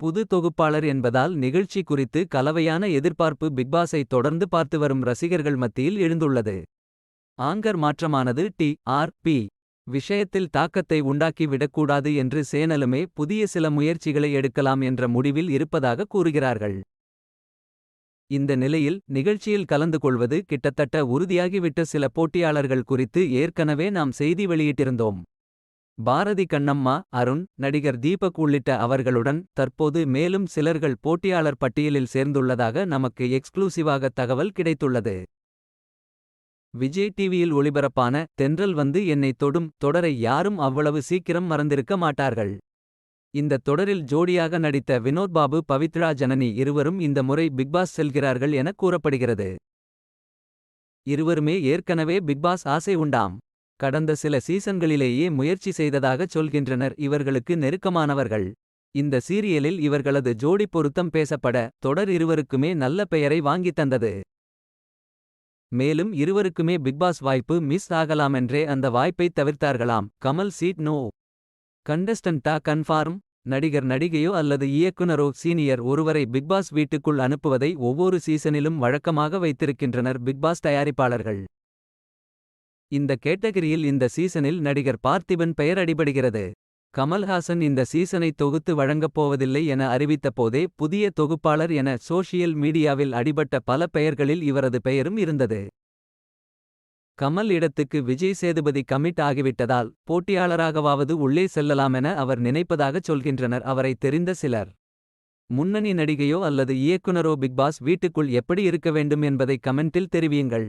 புது தொகுப்பாளர் என்பதால் நிகழ்ச்சி குறித்து கலவையான எதிர்பார்ப்பு பிக்பாஸை தொடர்ந்து பார்த்து வரும் ரசிகர்கள் மத்தியில் எழுந்துள்ளது. ஆங்கர் மாற்றமானது டி ஆர் பி விஷயத்தில் தாக்கத்தை உண்டாக்கி விடக்கூடாது என்று சேனலுமே புதிய சில முயற்சிகளை எடுக்கலாம் என்ற முடிவில் இருப்பதாக கூறுகிறார்கள். இந்த நிலையில் நிகழ்ச்சியில் கலந்து கொள்வது கிட்டத்தட்ட உறுதியாகிவிட்ட சில போட்டியாளர்கள் குறித்து ஏற்கனவே நாம் செய்தி வெளியிட்டிருந்தோம். பாரதி கண்ணம்மா அருண் நடிகர் தீபக் உள்ளிட்ட அவர்களுடன் தற்போது மேலும் சிலர்கள் போட்டியாளர் பட்டியலில் சேர்ந்துள்ளதாக நமக்கு எக்ஸ்க்ளூசிவாக தகவல் கிடைத்துள்ளது. விஜய் டிவியில் ஒளிபரப்பான தென்றல் வந்து என்னை தொடும் தொடரை யாரும் அவ்வளவு சீக்கிரம் மறந்திருக்க மாட்டார்கள். இந்த தொடரில் ஜோடியாக நடித்த வினோத் பாபு பவித்ரா ஜனனி இருவரும் இந்த முறை பிக்பாஸ் செல்கிறார்கள் என கூறப்படுகிறது. இருவருமே ஏற்கனவே பிக்பாஸ் ஆசை உண்டாம். கடந்த சில சீசன்களிலேயே முயற்சி செய்ததாகச் சொல்கின்றனர் இவர்களுக்கு நெருக்கமானவர்கள். இந்த சீரியலில் இவர்களது ஜோடி பொருத்தம் பேசப்பட தொடர் இருவருக்குமே நல்ல பெயரை வாங்கித் தந்தது. மேலும் இருவருக்குமே பிக்பாஸ் வாய்ப்பு மிஸ் ஆகலாமென்றே அந்த வாய்ப்பைத் தவிர்த்தார்களாம் கமல் சீட் நோ கண்டஸ்டன்டா கன்ஃபார்ம் நடிகர் நடிகையோ அல்லது இயக்குனரோ சீனியர் ஒருவரை பிக்பாஸ் வீட்டுக்குள் அனுப்புவதை ஒவ்வொரு சீசனிலும் வழக்கமாக வைத்திருக்கின்றனர் பிக்பாஸ் தயாரிப்பாளர்கள். இந்த கேட்டகரியில் இந்த சீசனில் நடிகர் பார்த்திபன் பெயர் அடிபடுகிறது. கமல்ஹாசன் இந்த சீசனை தொகுத்து வழங்கப் போவதில்லை என அறிவித்தபோதே புதிய தொகுப்பாளர் என சோஷியல் மீடியாவில் அடிபட்ட பல பெயர்களில் இவரது பெயரும் இருந்தது. கமல் இடத்துக்கு விஜய் சேதுபதி கமிட் ஆகிவிட்டதால் போட்டியாளராகவாவது உள்ளே செல்லலாமென அவர் நினைப்பதாகச் சொல்கின்றனர் அவரை தெரிந்த சிலர். முன்னணி நடிகையோ அல்லது இயக்குனரோ பிக்பாஸ் வீட்டுக்குள் எப்படி இருக்க வேண்டும் என்பதை கமெண்டில் தெரிவியுங்கள்.